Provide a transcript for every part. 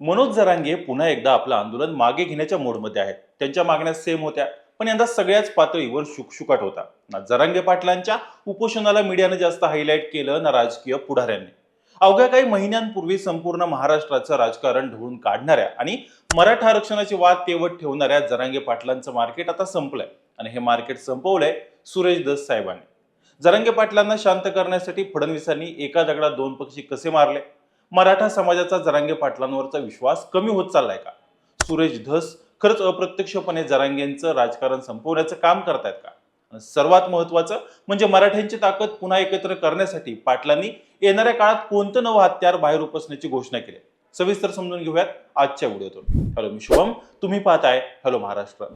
मनोज जरांगे पुन्हा एकदा आपलं आंदोलन मागे घेण्याच्या मोडमध्ये आहेत. त्यांच्या मागण्या सेम होत्या. पण यंदा सगळ्याच पातळीवर शुकशुकाट होता. ना जरांगे पाटलांच्या उपोषणाला मीडियानं जास्त हायलाईट केलं ना राजकीय पुढाऱ्यांनी. अवघ्या काही महिन्यांपूर्वी संपूर्ण महाराष्ट्राचं राजकारण ढवळून काढणाऱ्या आणि मराठा आरक्षणाची वाद तेवत ठेवणाऱ्या जरांगे पाटलांचं मार्केट आता संपलंय. आणि हे मार्केट संपवलंय सुरेश दस साहेबांनी. जरांगे पाटलांना शांत करण्यासाठी फडणवीसांनी एका दगडात दोन पक्षी कसे मारले? मराठा समाजाचा जरांगे पाटलांवरचा विश्वास कमी होत चाललाय का? सुरेश धस खरंच अप्रत्यक्षपणे जरांगेंचं राजकारण संपवण्याचं काम करतायत का? सर्वात महत्वाचं म्हणजे मराठ्यांची ताकद पुन्हा एकत्र करण्यासाठी पाटलांनी येणाऱ्या काळात कोणतं नवं हत्यार बाहेर उपसण्याची घोषणा केली सविस्तर समजून घेऊयात आजच्या व्हिडिओतून. हॅलो मी शुभम. तुम्ही पाहताय हॅलो महाराष्ट्र.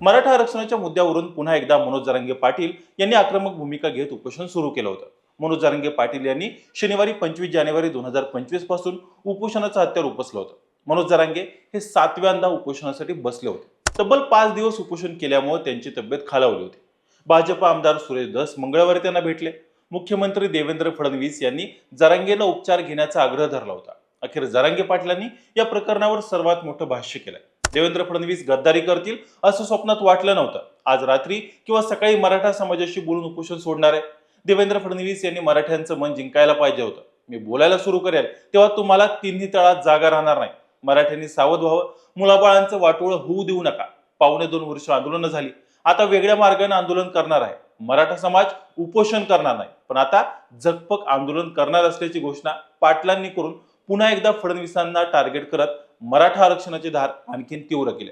मराठा आरक्षणाच्या मुद्द्यावरून पुन्हा एकदा मनोज जरांगे पाटील यांनी आक्रमक भूमिका घेत उपोषण सुरू केलं होतं. मनोज जरांगे पाटील यांनी शनिवारी पंचवीस जानेवारी दोन हजार पंचवीसपासून उपोषणाचं हत्यार उपसलं होतं. मनोज जरांगे हे सातव्यांदा उपोषणासाठी बसले होते. तब्बल पाच दिवस उपोषण केल्यामुळे त्यांची तब्येत खालावली होती. भाजपा आमदार सुरेश धस मंगळवारी त्यांना भेटले. मुख्यमंत्री देवेंद्र फडणवीस यांनी जरांगेला उपचार घेण्याचा आग्रह धरला होता. अखेर जरांगे पाटलांनी या प्रकरणावर सर्वात मोठं भाष्य केलंय. देवेंद्र फडणवीस गद्दारी करतील असं स्वप्नात वाटलं नव्हतं. आज रात्री किंवा सकाळी मराठा समाजाशी बोलून उपोषण सोडणार आहे. देवेंद्र फडणवीस यांनी मराठ्यांचं मन जिंकायला पाहिजे होतं. मी बोलायला सुरू करेल तेव्हा तुम्हाला तिन्ही तळात जागा राहणार नाही. मराठ्यांनी सावध व्हावं. मुलाबाळांचं वाटोळ होऊ देऊ नका. पावणे दोन वर्ष आंदोलनं झाली. आता वेगळ्या मार्गाने आंदोलन करणार आहे. मराठा समाज उपोषण करणार नाही. पण आता झकपक आंदोलन करणार असल्याची घोषणा पाटलांनी करून पुन्हा एकदा फडणवीसांना टार्गेट करत मराठा आरक्षणाचे धार आणखीन तीव्र केले.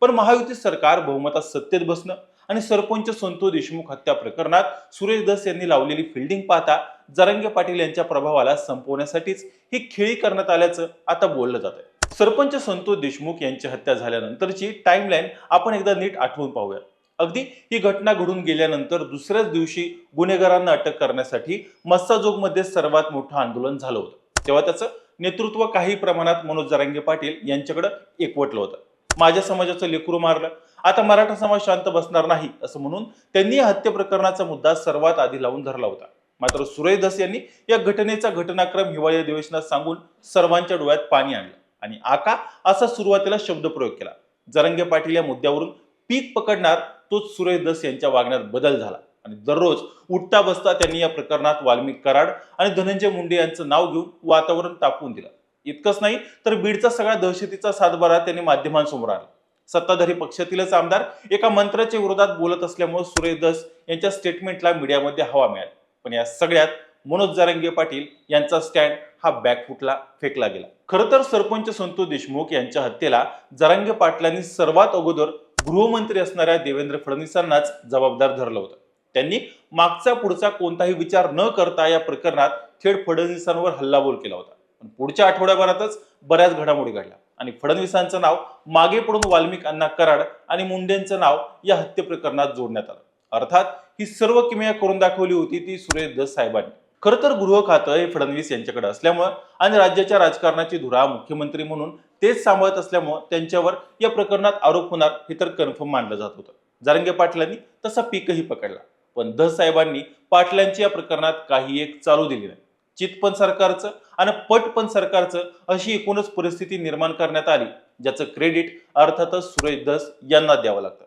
पण महायुती सरकार बहुमतात सत्तेत बसणं आणि सरपंच संतो देशमुख हत्या प्रकरणात सुरेश दस यांनी लावलेली फिल्डिंग पाहता जरंगे पाटील यांच्या प्रभावाला संपवण्यासाठीच ही खेळी करण्यात आल्याचं आता बोललं जात आहे सरपंच संतोष देशमुख यांची हत्या झाल्यानंतरची टाइमलाईन आपण एकदा नीट आठवून पाहूया. अगदी ही घटना घडून गेल्यानंतर दुसऱ्याच दिवशी गुन्हेगारांना अटक करण्यासाठी मस्साजोगमध्ये सर्वात मोठं आंदोलन झालं होतं. तेव्हा त्याचं नेतृत्व काही प्रमाणात मनोज जरांगे पाटील यांच्याकडे एकवटलं होतं. माझ्या समाजाचं लेकरू मारलं आता मराठा समाज शांत बसणार नाही असं म्हणून त्यांनी या हत्या प्रकरणाचा मुद्दा सर्वात आधी लावून धरला होता. मात्र सुरेश धस यांनी या घटनेचा घटनाक्रम हिवाळी अधिवेशनात सांगून सर्वांच्या डोळ्यात पाणी आणलं आणि आका असा सुरुवातीला शब्दप्रयोग केला. जरंगे पाटील या मुद्द्यावरून पीक पकडणार तोच सुरेश दस यांच्या वागण्यात बदल झाला आणि दररोज उठता बसता त्यांनी या प्रकरणात वाल्मिक कराड आणि धनंजय मुंडे यांचं नाव घेऊन वातावरण तापवून दिलं. इतकंच नाही तर बीडचा सगळा दहशतीचा सातबारा त्यांनी माध्यमांसमोर आणला. सत्ताधारी पक्षातीलच आमदार एका मंत्र्याच्या विरोधात बोलत असल्यामुळे सुरेश दस यांच्या स्टेटमेंटला मीडियामध्ये हवा मिळाली. पण या सगळ्यात मनोज जारंगे पाटील यांचा स्टँड हा बॅकफुटला फेकला गेला. खरं तर सरपंच संतोष देशमुख यांच्या हत्येला जरांगे पाटलांनी सर्वात अगोदर गृहमंत्री असणाऱ्या देवेंद्र फडणवीसांनाच जबाबदार धरलं होतं. त्यांनी मागचा पुढचा कोणताही विचार न करता या प्रकरणात थेट फडणवीसांवर हल्लाबोल केला होता. पण पुढच्या आठवड्याभरातच बऱ्याच घडामोडी घडल्या. आणि फडणवीसांचं नाव मागे पडून वाल्मिक अण्णा कराड आणि मुंडेंचं नाव या हत्ये प्रकरणात जोडण्यात आलं. अर्थात ही सर्व किमया करून दाखवली होती ती सुरेश दस साहेबांनी. खरं तर गृह खातं हे फडणवीस यांच्याकडे असल्यामुळं आणि राज्याच्या राजकारणाची धुरा मुख्यमंत्री म्हणून तेच सांभाळत असल्यामुळं त्यांच्यावर या प्रकरणात आरोप होणार हे तर कन्फर्म मानलं जात होतं. जारंगे पाटलांनी तसा पीकही पकडला. पण दस साहेबांनी पाटलांची या प्रकरणात काही एक चालू दिली नाही. चित पण सरकारचं आणि पट पण सरकारचं अशी एकूणच परिस्थिती निर्माण करण्यात आली ज्याचं क्रेडिट अर्थातच सुरेश धस यांना द्यावं लागतं.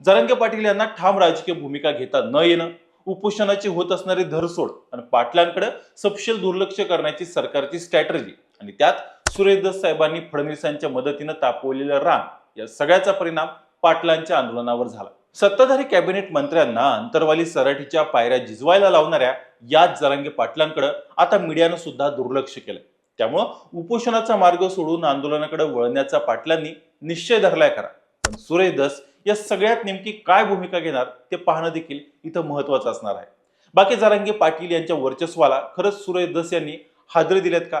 जरंगे पाटील यांना ठाम राजकीय भूमिका घेता न येणं उपोषणाची होत असणारी धरसोड आणि पाटलांकडे सपशेल दुर्लक्ष करण्याची सरकारची स्ट्रॅटर्जी आणि त्यात सुरेश दस साहेबांनी फडणवीसांच्या मदतीनं तापवलेलं रान या सगळ्याचा परिणाम पाटलांच्या आंदोलनावर झाला. सत्ताधारी कॅबिनेट मंत्र्यांना अंतरवाली सराठीच्या पायऱ्या झिजवायला लावणाऱ्या याच जरांगे पाटलांकडे आता मीडियानं सुद्धा दुर्लक्ष केलं त्यामुळं उपोषणाचा मार्ग सोडून आंदोलनाकडे वळण्याचा पाटलांनी निश्चय धरलाय खरा. पण सुरेश दस या सगळ्यात नेमकी काय भूमिका घेणार ते पाहणं देखील इथं महत्वाचं असणार आहे. बाकी जरांगे पाटील यांच्या वर्चस्वाला खरंच सुरेश दस यांनी हादरे दिलेत का?